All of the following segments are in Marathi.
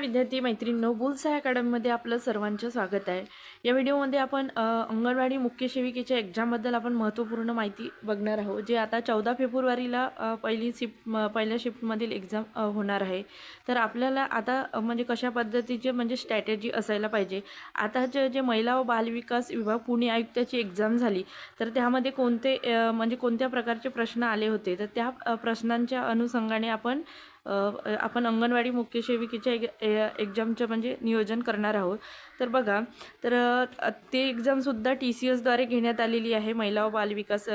विद्यार्थी मैत्रिणींनो बुलसाय अकॅडमीमध्ये आपलं सर्वांचं स्वागत आहे. या व्हिडिओमध्ये आपण अंगणवाडी मुख्य सेविकेच्या एक्झामबद्दल आपण महत्त्वपूर्ण माहिती बघणार आहोत जे आता चौदा फेब्रुवारीला पहिली शिफ्ट पहिल्या शिफ्टमधील एक्झाम होणार आहे. तर आपल्याला आता म्हणजे कशा पद्धतीचे म्हणजे स्ट्रॅटेजी असायला पाहिजे. आताचे जे महिला व बालविकास विभाग पुणे आयुक्ताची एक्झाम झाली तर त्यामध्ये कोणते म्हणजे कोणत्या प्रकारचे प्रश्न आले होते? तर त्या प्रश्नांच्या अनुषंगाने आपण आपण अंगणवाडी मुख्य सेविकेच्या एक ए- एक्झामचं म्हणजे नियोजन करणार आहोत. तर बघा तर ते एक्झामसुद्धा टी सी एसद्वारे घेण्यात आलेली आहे. महिला व बालविकास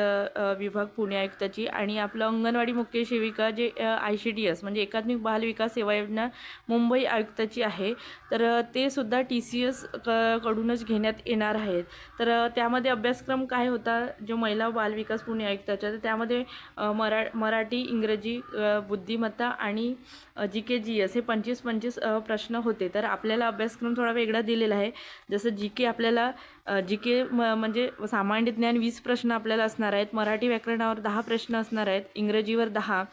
विभाग पुणे आयुक्ताची आणि आपलं अंगणवाडी मुख्य सेविका जे आय सी डी एस म्हणजे एकात्मिक बालविकास सेवा योजना मुंबई आयुक्ताची आहे. तर ते सुद्धा टी सी एस क कडूनच घेण्यात येणार आहेत. तर त्यामध्ये अभ्यासक्रम काय होता? जो महिला व बालविकास पुणे आयुक्ताचा तर त्यामध्ये मरा मराठी इंग्रजी बुद्धिमत्ता आणि आणि जी के जी एस हे पंचवीस पंचवीस प्रश्न होते. तर आपल्याला अभ्यासक्रम थोडा वेगळा दिलेला आहे. जसं जी के आपल्याला जी के म म्हणजे सामान्य ज्ञान वीस प्रश्न आपल्याला असणार आहेत. मराठी व्याकरणावर दहा प्रश्न असणार आहेत. इंग्रजीवर दहा.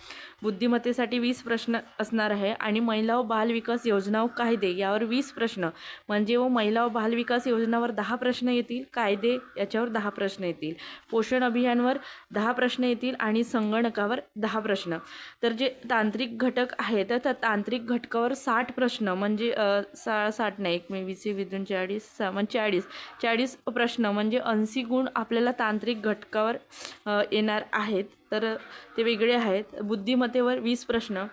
बुद्धिमत्तेसाठी वीस प्रश्न असणार आहे. आणि महिला व बालविकास योजना व कायदे यावर वीस प्रश्न. म्हणजे व महिला व बालविकास योजनावर दहा प्रश्न येतील. कायदे याच्यावर दहा प्रश्न येतील. पोषण अभियानवर दहा प्रश्न येतील आणि संगणकावर दहा प्रश्न. तर जे तांत्रिक घटक आहे तर त्या तांत्रिक घटकावर साठ प्रश्न. म्हणजे सा साठ नाही. एक मे वीस दोन चाळीस सा म्हणजे चाळीस. चाळीस प्रश्न म्हणजे ऐंशी गुण आपल्याला तांत्रिक घटकावर येणार आहेत. तर ते वेगळे आहेत. बुद्धिमत्तेवर वीस प्रश्न.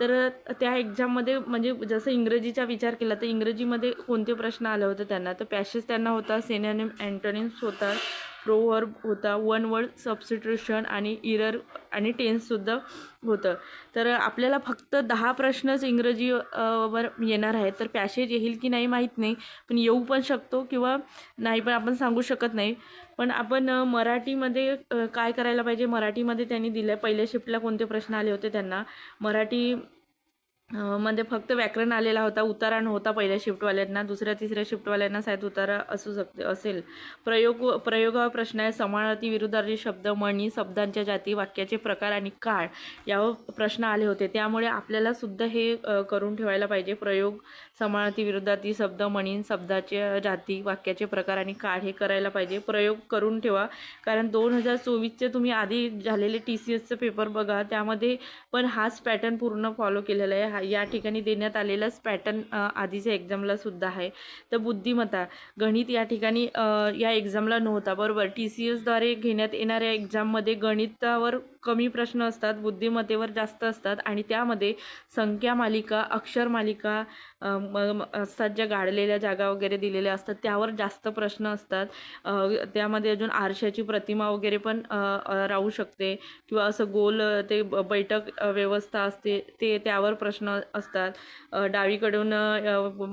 तर त्या एक्झाममध्ये म्हणजे जसं इंग्रजीचा विचार केला तर इंग्रजीमध्ये कोणते प्रश्न आले होते त्यांना? तर पॅशेस त्यांना होता सेनॅनिम अँटोनिम्स होता प्रोवर्ब होता. वन वर्ड सबस्टिट्यूशन आणि इरर आणि टेन्ससुद्धा होतं. तर आपल्याला फक्त दहा प्रश्नच इंग्रजी वर येणार आहेत. तर पॅसेज येईल की नाही माहीत नाही. पण येऊ पण शकतो किंवा नाही पण आपण सांगू शकत नाही. पण आपण मराठीमध्ये काय करायला पाहिजे? मराठीमध्ये त्यांनी दिलं पहिल्या शिफ्टला कोणते प्रश्न आले होते त्यांना? मराठी मध्ये फक्त व्याकरण आलेला होता उतारा नव्हता पहिल्या शिफ्टवाल्यांना दुसऱ्या तिसऱ्या शिफ्टवाल्यांना सायद उतारा असू शकते असेल. प्रयोग प्रयोगावर प्रश्न आहे समानार्थी विरुद्धार्थी शब्द म्हणी शब्दांच्या जाती वाक्याचे प्रकार आणि काळ यावर प्रश्न आले होते. त्यामुळे आपल्याला सुद्धा हे करून ठेवायला पाहिजे. प्रयोग समानार्थी विरुद्धार्थी शब्द म्हणी शब्दाचे जाती वाक्याचे प्रकार आणि काळ हे करायला पाहिजे. प्रयोग करून ठेवा. कारण दोन हजार चोवीसचे तुम्ही आधी झालेले टी सी एसचे पेपर बघा त्यामध्ये पण हाच पॅटर्न पूर्ण फॉलो केलेला आहे. हा या ठिकाणी देण्यात आलेलाच पॅटर्न आधीच्या एक्झामला सुद्धा आहे. तर बुद्धिमत्ता गणित या ठिकाणी या एक्झामला नव्हता बरोबर? टी सी एसद्वारे घेण्यात येणाऱ्या एक्झाममध्ये गणितावर कमी प्रश्न असतात बुद्धिमत्तेवर जास्त असतात आणि त्यामध्ये संख्या मालिका अक्षर मालिका असतात ज्या गाडलेल्या जागा वगैरे दिलेल्या असतात त्यावर जास्त प्रश्न असतात. त्यामध्ये अजून आरशाची प्रतिमा वगैरे पण राहू शकते किंवा असं गोल ते ब- बैठक व्यवस्था असते ते त्यावर प्रश्न असतात. डावीकडून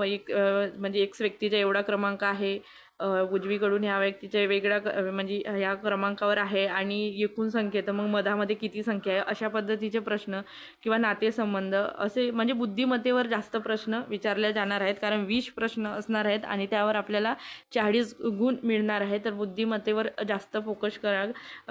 एक म्हणजे एक्स व्यक्तीचा एवढा क्रमांक आहे. उजवीकडून ह्या व्यक्तीच्या वेगळ्या क- म्हणजे ह्या क्रमांकावर आहे आणि एकूण संख्या तर मग मधामध्ये किती संख्या आहे? अशा पद्धतीचे प्रश्न किंवा नातेसंबंध असे म्हणजे बुद्धिमत्तेवर जास्त प्रश्न विचारले जाणार आहेत. कारण वीस प्रश्न असणार आहेत आणि त्यावर आपल्याला चाळीस गुण मिळणार आहे तर बुद्धिमत्तेवर जास्त फोकस करा.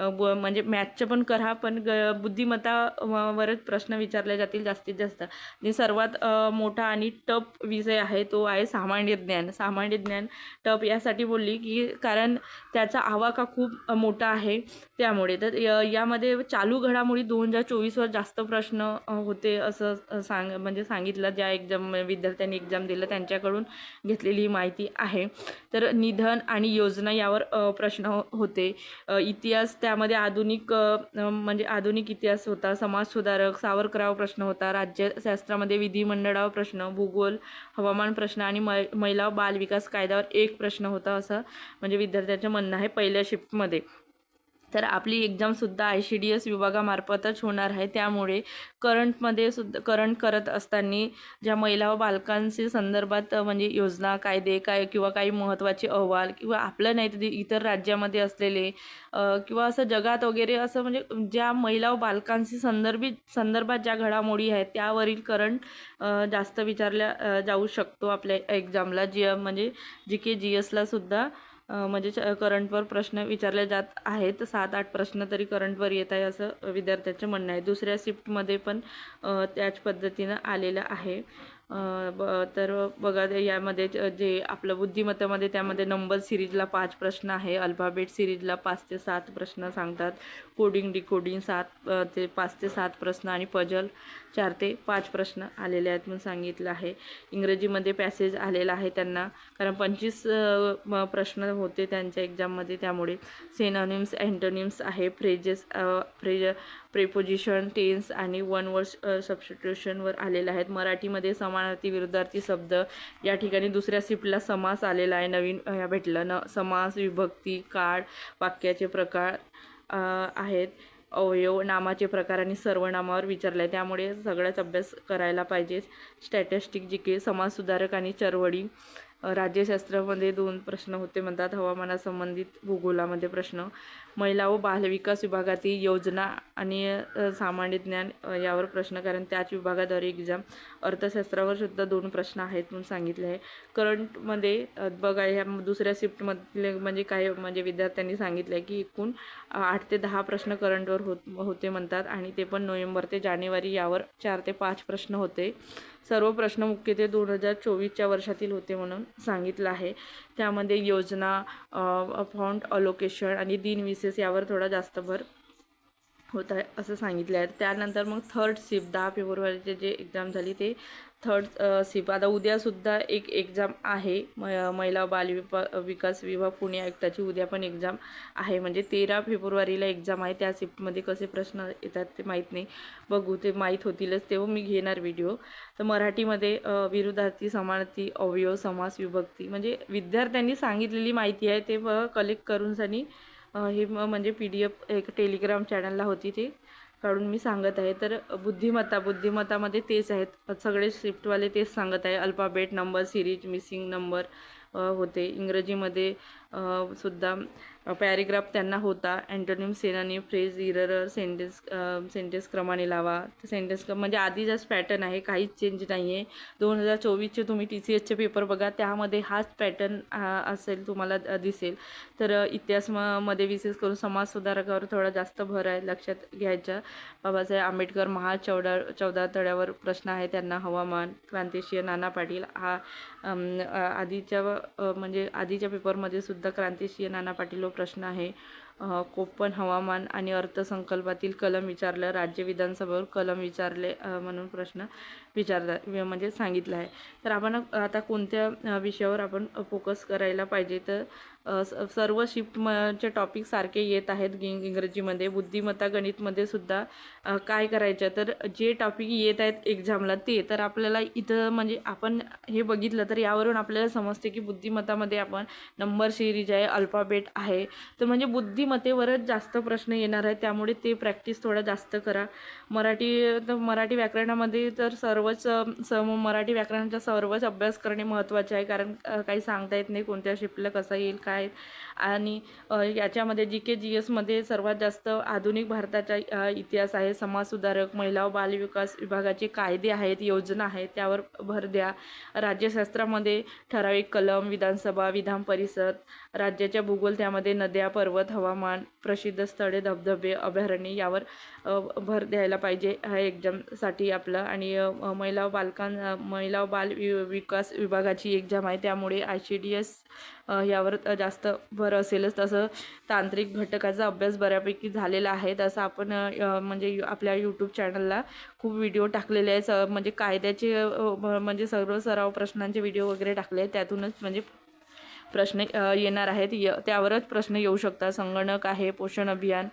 ब- म्हणजे मॅथचं पण करा पण ग बुद्धिमत्तावरच प्रश्न विचारले जातील जास्तीत जास्त. आणि सर्वात मोठा आणि टप विषय आहे तो आहे सामान्य ज्ञान. सामान्य ज्ञान टप यासाठी बोलली की कारण त्याचा आवाका खूप मोठा आहे. त्यामुळे. तर य- यामध्ये चालू घडामोडी दोन हजार चोवीसवर जास्त प्रश्न होते असं सांग म्हणजे सांगितलं. ज्या एक्झाम विद्यार्थ्यांनी एक्झाम दिलं त्यांच्याकडून घेतलेली ही माहिती आहे. तर निधन आणि योजना यावर प्रश्न हो, होते. इतिहास त्यामध्ये आधुनिक म्हणजे आधुनिक इतिहास होता. समाजसुधारक सावरकरावर प्रश्न होता. राज्यशास्त्रामध्ये विधिमंडळावर प्रश्न भूगोल हवामान प्रश्न आणि मै महिला बालविकास बाल विकास कायद्यावर एक प्रश्न होता असं म्हणजे विद्यार्थ्याचं म्हणणं आहे पहिल्या शिफ्टमध्ये. तर आपली एक्झामसुद्धा आय सी डी एस विभागामार्फतच होणार आहे. त्यामुळे करंटमध्ये सुद्धा करंट करत असताना ज्या महिला व बालकांशी संदर्भात म्हणजे योजना कायदे काय किंवा काही महत्त्वाचे अहवाल किंवा आपलं नाही तर इतर राज्यामध्ये असलेले किंवा असं जगात वगैरे असं म्हणजे ज्या महिला व बालकांशी संदर्भित संदर्भात ज्या घडामोडी आहेत त्यावरील करंट जास्त विचारल्या जाऊ शकतो आपल्या एक्झामला जी म्हणजे जी के जी एसला सुद्धा म्हणजे च- करंटवर प्रश्न विचारले जात आहेत. सात आठ प्रश्न तरी करंटवर येत आहे असं विद्यार्थ्याचं म्हणणं आहे. दुसऱ्या शिफ्टमध्ये पण त्याच पद्धतीनं आलेलं आहे. ब तर बघा यामध्ये जे आपलं बुद्धिमत्तामध्ये त्यामध्ये नंबर सिरीजला पाच प्रश्न आहे. अल्फाबेट सिरीजला पाच ते सात प्रश्न सांगतात. कोडिंग डिकोडिंग सात ते पाच ते सात प्रश्न आणि पजल चार ते पाच प्रश्न आलेले आहेत म्हणून सांगितलं आहे. इंग्रजीमध्ये पॅसेज आलेला आहे त्यांना. कारण पंचवीस प्रश्न होते त्यांच्या एक्झाममध्ये त्यामुळे सेनॉनिम्स अँटोनिम्स आहे. फ्रेजेस फ्रेज प्रेपोजिशन टेन्स आणि वन वर्ड सबस्टिट्युशनवर आलेले आहेत. मराठीमध्ये समानार्थी विरुद्धार्थी शब्द या ठिकाणी दुसऱ्या सिफ्टला समास आलेला आहे. नवीन ह्या भेटलं. न समास विभक्ती काळ वाक्याचे प्रकार आहेत. अवयव नामाचे प्रकार आणि सर्वनामावर विचारले. आहे त्यामुळे सगळ्याच अभ्यास करायला पाहिजे. स्टॅटिस्टिक जी के समाजसुधारक आणि चरवडी. राज्यशास्त्रामध्ये दोन प्रश्न होते म्हणतात. हवामानासंबंधित भूगोलामध्ये प्रश्न. महिला व बालविकास विभागातील योजना आणि सामान्य ज्ञान यावर प्रश्न कारण त्याच विभागाद्वारे एक्झाम अर्थशास्त्रावर सुद्धा दोन प्रश्न आहेत म्हणून सांगितले आहे. करंटमध्ये बघा ह्या दुसऱ्या शिफ्टमधले म्हणजे काही म्हणजे विद्यार्थ्यांनी सांगितलं आहे की एकूण आठ ते दहा प्रश्न करंटवर होत होते म्हणतात आणि ते पण नोव्हेंबर ते जानेवारी यावर चार ते पाच प्रश्न होते. सर्व प्रश्न मुख्यत्वे दोन हजार चोवीसच्या वर्षातील होते म्हणून सांगितलं आहे. त्यामध्ये योजना फॉन्ट अलोकेशन आणि दिनविशेष यावर थोडा जास्त भर होत आहे असं सांगितलं आहे त्यानंतर मग थर्ड शिफ्ट दहा फेब्रुवारीचे जे एक्झाम झाली ते थर्ड सिप. आता उद्यासुद्धा एक एक्झाम आहे. म महिला बालविपा विकास विभाग पुणे आयुक्ताची उद्या पण एक्झाम आहे. म्हणजे तेरा फेब्रुवारीला एक्झाम आहे. त्या शिफ्टमध्ये कसे प्रश्न येतात ते माहीत नाही. बघू ते माहीत होतीलच तेव्हा मी घेणार व्हिडिओ. तर मराठीमध्ये विरुद्धार्थी समानार्थी अवयव समास विभक्ती म्हणजे विद्यार्थ्यांनी सांगितलेली माहिती आहे. ते कलेक्ट करून सनी हे म्हणजे पी डी एफ एक टेलिग्राम चॅनलला होती ते. काढून मी सांगत आहे. तर बुद्धिमत्ता बुद्धिमत्तामध्ये तेच आहेत. सगळे स्क्रिप्टवाले तेच सांगत आहे. Alphabet number series missing number होते. इंग्रजीमध्ये सुद्धा पॅरेग्राफ त्यांना होता. अँटोनिम सेनानी फ्रेज इरर सेंटेन्स सेंटेन्स क्रमाने लावा. सेंटेन्स म्हणजे आधी जास्त पॅटर्न आहे काहीच चेंज नाही आहे दोन हजार चोवीसचे तुम्ही टी सी एसचे पेपर बघा त्यामध्ये हाच पॅटर्न असेल तुम्हाला दिसेल. तर इतिहास म मध्ये विशेष करून समाज सुधारकावर थोडा जास्त भर आहे लक्षात घ्यायच्या बाबासाहेब आंबेडकर महा चौदा चौदा तळ्यावर प्रश्न आहे त्यांना हवामान क्रांतिशीय नाना पाटील हा आधीच्या म्हणजे आधीच्या पेपरमध्ये सुद्धा क्रांतिशीय नाना पाटील व प्रश्न आहे. कोकण हवामान आणि अर्थसंकल्पातील कलम विचारलं राज्य विधानसभेवर कलम विचारले म्हणून प्रश्न विचारतात म्हणजे सांगितला आहे. तर आपण आता कोणत्या विषयावर आपण फोकस करायला पाहिजे? तर सर्व शिफ्टचे टॉपिक सारखे येत आहेत इंग्रजीमध्ये. बुद्धिमत्ता गणितमध्ये सुद्धा काय करायचं? तर जे टॉपिक येत आहेत एक्झामला ते. तर आपल्याला इथं म्हणजे आपण हे बघितलं तर यावरून आपल्याला समजते की बुद्धिमत्तामध्ये आपण नंबर सिरीज आहे अल्फाबेट आहे. तर म्हणजे बुद्धिमत्तेवरच जास्त प्रश्न येणार आहेत. त्यामुळे ते प्रॅक्टिस थोडा जास्त करा. मराठी तर मराठी व्याकरणामध्ये तर सर्वच स सम मराठी व्याकरणाचा सर्वच अभ्यास करणे महत्त्वाचे आहे. कारण काही सांगता येत नाही कोणत्या शिपला कसा येईल काय आणि याच्यामध्ये जी के जी एसमध्ये सर्वात जास्त आधुनिक भारताचा इतिहास आहे. समाजसुधारक महिला व बालविकास विभागाचे कायदे आहेत योजना आहेत. त्यावर भर द्या. राज्यशास्त्रामध्ये ठराविक कलम विधानसभा विधान परिषद राज्याच्या भूगोल त्यामध्ये नद्या पर्वत हवामान प्रसिद्ध स्थळे धबधबे अभयारण्य यावर भर द्यायला पाहिजे ह्या एक्झामसाठी आपलं. आणि महिला बालकां महिला बाल वि विकास विभागाची एक्झाम आहे. त्यामुळे आय सी डी एस यावर जास्त भर असेलच. तसं तांत्रिक घटकाचा अभ्यास बऱ्यापैकी झालेला आहे. तसं आपण म्हणजे यू- आपल्या यूट्यूब चॅनलला खूप व्हिडिओ टाकलेले आहेत. स- म्हणजे कायद्याचे म्हणजे सर्व सराव प्रश्नांचे व्हिडिओ वगैरे टाकले आहेत. त्यातूनच म्हणजे प्रश्न येणार आहेत. य त्यावरच प्रश्न येऊ शकतात. संगणक आहे पोषण अभियान.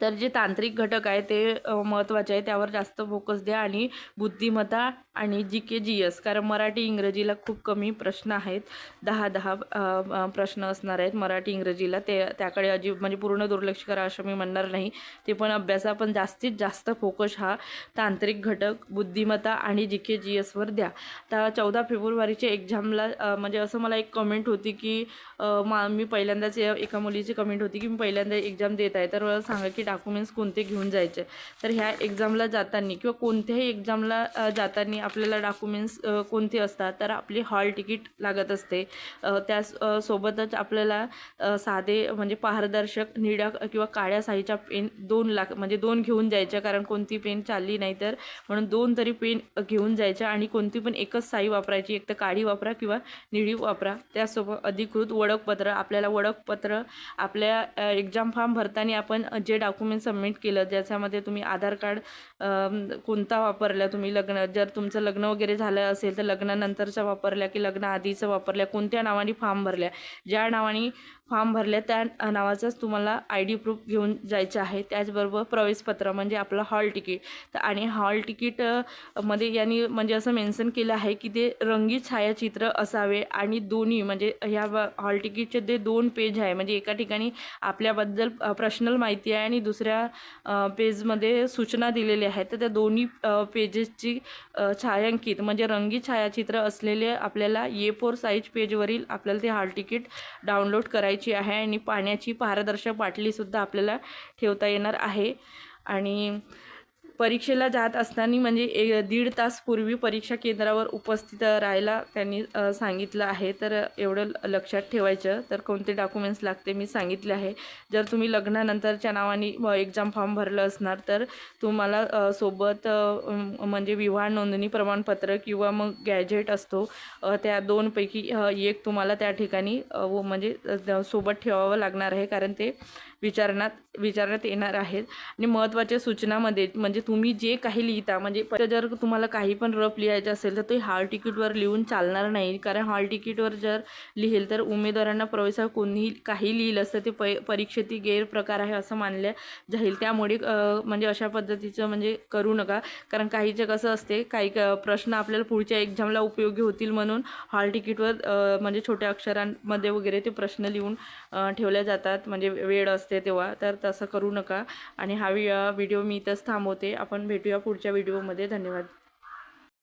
तर जे तांत्रिक घटक आहे ते महत्त्वाचे आहे त्यावर जास्त फोकस द्या आणि बुद्धिमत्ता आणि जी के जी एस कारण मराठी इंग्रजीला खूप कमी प्रश्न आहेत. दहा दहा प्रश्न असणार आहेत मराठी इंग्रजीला. ते त्याकडे अजिब म्हणजे पूर्ण दुर्लक्ष करा असं मी म्हणणार नाही. ते पण अभ्यासा पण जास्तीत जास्त फोकस हा तांत्रिक घटक बुद्धिमत्ता आणि जी के जी एसवर द्या. तर चौदा फेब्रुवारीच्या एक्झामला म्हणजे असं मला एक कमेंट होती की मा मी पहिल्यांदाच या- एका मुलीची कमेंट होती की मी पहिल्यांदा एक्झाम देत आहे तर मला सांगा की डॉक्युमेंट्स कोणते घेऊन जायचे? तर ह्या एक्झामला जाताना किंवा कोणत्याही एक्झामला जाताना आपल्याला डॉक्युमेंट्स कोणते असतात तर आपली हॉल तिकीट लागत असते. त्यास सोबतच आपल्याला साधे म्हणजे पारदर्शक निळ्या किंवा काळ्या साईच्या पेन दोन लाख म्हणजे दोन घेऊन जायच्या कारण कोणती पेन चालली नाही तर. म्हणून दोन तरी पेन घेऊन जायच्या आणि कोणती पण एकच साई वापरायची. एक तर काळी वापरा किंवा निळी वापरा. त्यासोबत अधिकृत ओळखपत्र आपल्याला ओळखपत्र आपल्या एक्झाम फॉर्म भरताना आपण जे डॉक्युमेंट सबमिट केलं ज्याच्यामध्ये तुम्ही आधार कार्ड कोणता वापरला तुम्ही लग्न जर तुम तुमचं लग्न वगैरे झालं असेल तर लग्नानंतरचा वापरल्या की लग्न आधीचं वापरल्या कोणत्या नावाने फॉर्म भरल्या? ज्या नावाने फॉर्म भरल्या त्या नावाचाच तुम्हाला आय डी प्रूफ घेऊन जायचं आहे. त्याचबरोबर प्रवेशपत्र म्हणजे आपलं हॉल तिकीट. तर आणि हॉल तिकीटमध्ये यांनी म्हणजे असं मेन्शन केलं आहे की ते रंगीत छायाचित्र असावे आणि दोन्ही म्हणजे ह्या हॉल तिकीटचे जे दोन पेज आहे. म्हणजे एका ठिकाणी आपल्याबद्दल पर्सनल माहिती आहे आणि दुसऱ्या पेजमध्ये सूचना दिलेल्या आहेत. तर त्या दोन्ही पेजेसची छायांकित म्हणजे रंगीत छायाचित्र असलेले आपल्याला ए फोर साईज पेजवरील आपल्याला ते हॉल तिकीट डाउनलोड करायची आहे आणि पाण्याची पारदर्शक बाटलीसुद्धा आपल्याला ठेवता येणार आहे. आणि परीक्षेला जात असताना म्हणजे ए दीड तास पूर्वी परीक्षा केंद्रावर उपस्थित राहायला त्यांनी सांगितलं आहे. तर एवढं लक्षात ठेवायचं. तर कोणते डॉक्युमेंट्स लागते मी सांगितले आहे. जर तुम्ही लग्नानंतरच्या नावाने एक्झाम फॉर्म भरलं असणार तर तुम्हाला सोबत म्हणजे विवाह नोंदणी प्रमाणपत्र किंवा मग गॅजेट असतो. त्या दोनपैकी एक तुम्हाला त्या ठिकाणी व म्हणजे सोबत ठेवावं लागणार आहे. कारण ते विचारण्यात विचारण्यात येणार आहेत. आणि महत्त्वाच्या सूचनामध्ये म्हणजे तुम्ही जे काही लिहिता म्हणजे जर तुम्हाला काही पण रफ लिहायचं असेल तर ते हॉल तिकीटवर लिहून चालणार नाही. कारण हॉल तिकीटवर जर लिहिल तर उमेदवारांना प्रवेशावर कोणीही काही लिहिलं असतं ते प परीक्षेतील गैरप्रकार आहे असं मानल्या जाईल. त्यामुळे म्हणजे अशा पद्धतीचं म्हणजे करू नका. कारण काहीचं कसं असते काही क- प्रश्न आपल्याला पुढच्या एक्झामला उपयोगी होतील म्हणून हॉल तिकीटवर म्हणजे छोट्या अक्षरांमध्ये वगैरे ते प्रश्न लिहून ठेवल्या जातात. म्हणजे वेळ असते. तेव्हा तर तसं करू नका. आणि हा व्हि व्हिडिओ मी इथंच थांबवते. आपण भेटूया पुढच्या व्हिडिओमध्ये. धन्यवाद.